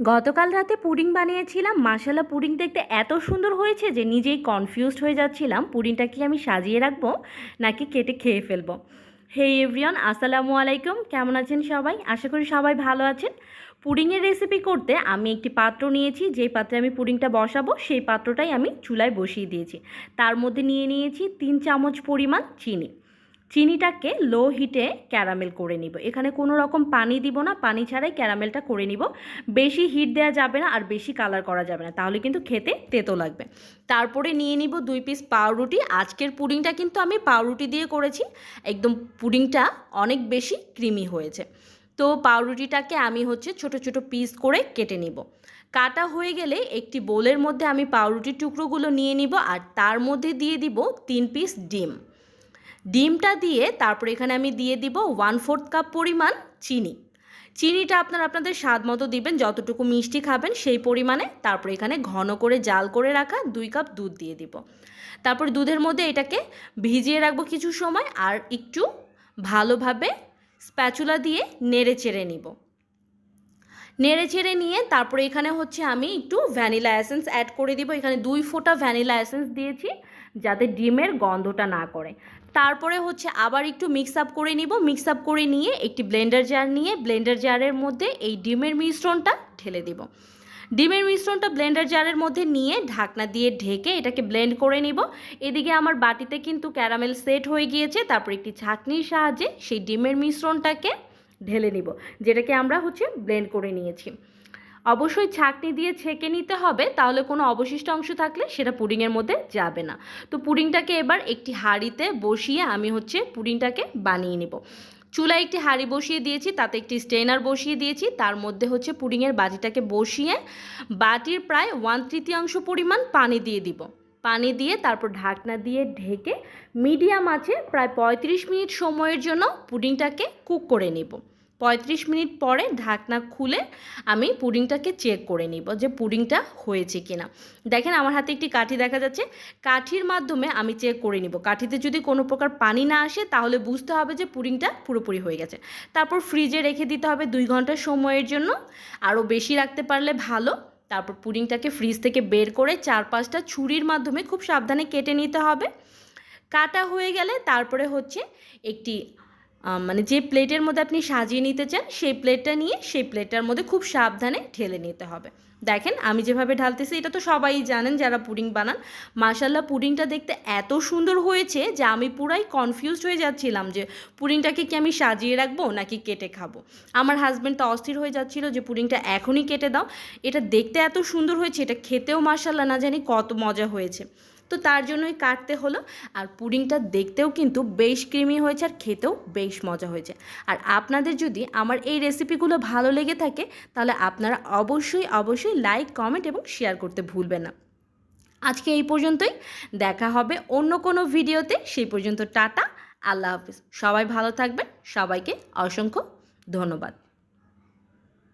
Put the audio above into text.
গতকাল রাতে পুডিং বানিয়েছিলাম। মাসালা পুডিং দেখতে এত সুন্দর হয়েছে যে নিজেই কনফিউজড হয়ে যাচ্ছিলাম। পুডিংটা কি আমি সাজিয়ে রাখব নাকি কেটে খেয়ে ফেলব? হে এভরিয়ন আসসালামু আলাইকুম। কেমন আছেন সবাই? আশা করি সবাই ভালো আছেন। পুডিংয়ের রেসিপি করতে আমি একটি পাত্র নিয়েছি। যেই পাত্রে আমি পুডিংটা বসাবো, সেই পাত্রটাই আমি চুলায় বসিয়ে দিয়েছি। তার মধ্যে নিয়ে নিয়েছি তিন চামচ পরিমাণ চিনি। চিনিটাকে লো হিটে ক্যারামেল করে নিব। এখানে কোনো রকম পানি দিব না, পানি ছাড়াই ক্যারামেলটা করে নিব। বেশি হিট দেওয়া যাবে না আর বেশি কালার করা যাবে না, তাহলে কিন্তু খেতে তেতো লাগবে। তারপরে নিয়ে নিব দুই পিস পাউরুটি। আজকের পুডিংটা কিন্তু আমি পাউরুটি দিয়ে করেছি। একদম পুডিংটা অনেক বেশি ক্রিমি হয়েছে। তো পাউরুটিটাকে আমি হচ্ছে ছোট ছোট পিস করে কেটে নিব। কাটা হয়ে গেলে একটি বোলের মধ্যে আমি পাউরুটির টুকরোগুলো নিয়ে নিব আর তার মধ্যে দিয়ে দিব তিন পিস ডিম। ডিমটা দিয়ে তারপর এখানে আমি দিয়ে দিব ওয়ান ফোর্থ কাপ পরিমাণ চিনি। চিনিটা আপনারা আপনাদের স্বাদ মতো দিবেন, যতটুকু মিষ্টি খাবেন সেই পরিমাণে। তারপর এখানে ঘন করে জাল করে রাখা দুই কাপ দুধ দিয়ে দিব। তারপর দুধের মধ্যে এটাকে ভিজিয়ে রাখব কিছু সময় আর একটু ভালোভাবে স্প্যাচুলা দিয়ে নেড়ে চেড়ে নিব। নেড়ে চেড়ে নিয়ে তারপরে এখানে হচ্ছে আমি একটু ভ্যানিলা এসেন্স অ্যাড করে দিব। এখানে দুই ফোঁটা ভ্যানিলা এসেন্স দিয়েছি যাতে ডিমের গন্ধটা না করে। তারপরে হচ্ছে আবার একটু মিক্স আপ করে নিব। মিক্স আপ করে নিয়ে একটি ব্লেন্ডার জার নিয়ে ব্লেন্ডার জারের মধ্যে এই ডিমের মিশ্রণটা ঢেলে দিব। ডিমের মিশ্রণটা ব্লেন্ডার জারের মধ্যে নিয়ে ঢাকনা দিয়ে ঢেকে এটাকে ব্লেন্ড করে নিব। এদিকে আমার বাটিতে কিন্তু ক্যারামেল সেট হয়ে গিয়েছে। তারপর একটি ছাঁকনির সাহায্যে সেই ডিমের মিশ্রণটাকে ঢেলে নিব, যেটাকে আমরা হচ্ছে ব্লেন্ড করে নিয়েছি। অবশ্যই ছাঁকনি দিয়ে ছেঁকে নিতে হবে, তাহলে কোনো অবশিষ্ট অংশ থাকলে সেটা পুডিংয়ের মধ্যে যাবে না। তো পুডিংটাকে এবার একটি হাঁড়িতে বসিয়ে আমি হচ্ছে পুডিংটাকে বানিয়ে নেব। চুলায় একটি হাঁড়ি বসিয়ে দিয়েছি, তাতে একটি স্টেনার বসিয়ে দিয়েছি, তার মধ্যে হচ্ছে পুডিংয়ের বাটিটাকে বসিয়ে বাটির প্রায় ওয়ান তৃতীয়াংশ পরিমাণ পানি দিয়ে দিব। পানি দিয়ে তারপর ঢাকনা দিয়ে ঢেকে মিডিয়াম আছে প্রায় পঁয়ত্রিশ মিনিট সময়ের জন্য পুডিংটাকে কুক করে নেব। পঁয়ত্রিশ মিনিট পরে ঢাকনা খুলে আমি পুডিংটাকে চেক করে নিব যে পুডিংটা হয়েছে কিনা। দেখেন আমার হাতে একটি কাঠি দেখা যাচ্ছে। কাঠির মাধ্যমে আমি চেক করে নিব। কাঠিতে যদি কোনো প্রকার পানি না আসে, তাহলে বুঝতে হবে যে পুডিংটা পুরোপুরি হয়ে গেছে। তারপর ফ্রিজে রেখে দিতে হবে দুই ঘণ্টা সময়ের জন্য। আরও বেশি রাখতে পারলে ভালো। তারপর পুডিংটাকে ফ্রিজ থেকে বের করে চার পাঁচটা ছুরির মাধ্যমে খুব সাবধানে কেটে নিতে হবে। কাটা হয়ে গেলে তারপরে হচ্ছে একটি মানে যে প্লেটের মধ্যে আপনি সাজিয়ে নিতে চান, সেই প্লেটটা নিয়ে, সেই প্লেটটার মধ্যে খুব সাবধানে ঢেলে নিতে হবে। দেখেন, আমি যেভাবে ঢালতেছি, এটা তো সবাই জানেন যারা পুডিং বানান। মাসাল্লাহ পুডিংটা দেখতে এত সুন্দর হয়েছে যে আমি পুরাই কনফিউজড হয়ে যাচ্ছিলাম যে পুডিংটাকে কি আমি সাজিয়ে রাখব নাকি কেটে খাব। আমার হাজব্যান্ড তো অস্থির হয়ে যাচ্ছিল যে পুডিংটা এখনই কেটে দাও। এটা দেখতে এত সুন্দর হয়েছে, এটা খেতেও মাসাল্লাহ না জানি কত মজা হয়েছে। তো তার জন্যই কাটতে হলো। আর পুডিংটা দেখতেও কিন্তু বেশ ক্রিমি হয়েছে আর খেতেও বেশ মজা হয়েছে। আর আপনাদের যদি আমার এই রেসিপিগুলো ভালো লেগে থাকে, তাহলে আপনারা অবশ্যই অবশ্যই লাইক, কমেন্ট এবং শেয়ার করতে ভুলবেন না। আজকে এই পর্যন্তই। দেখা হবে অন্য কোনো ভিডিওতে। সেই পর্যন্ত টাটা, আল্লাহ হাফিজ। সবাই ভালো থাকবেন। সবাইকে অসংখ্য ধন্যবাদ।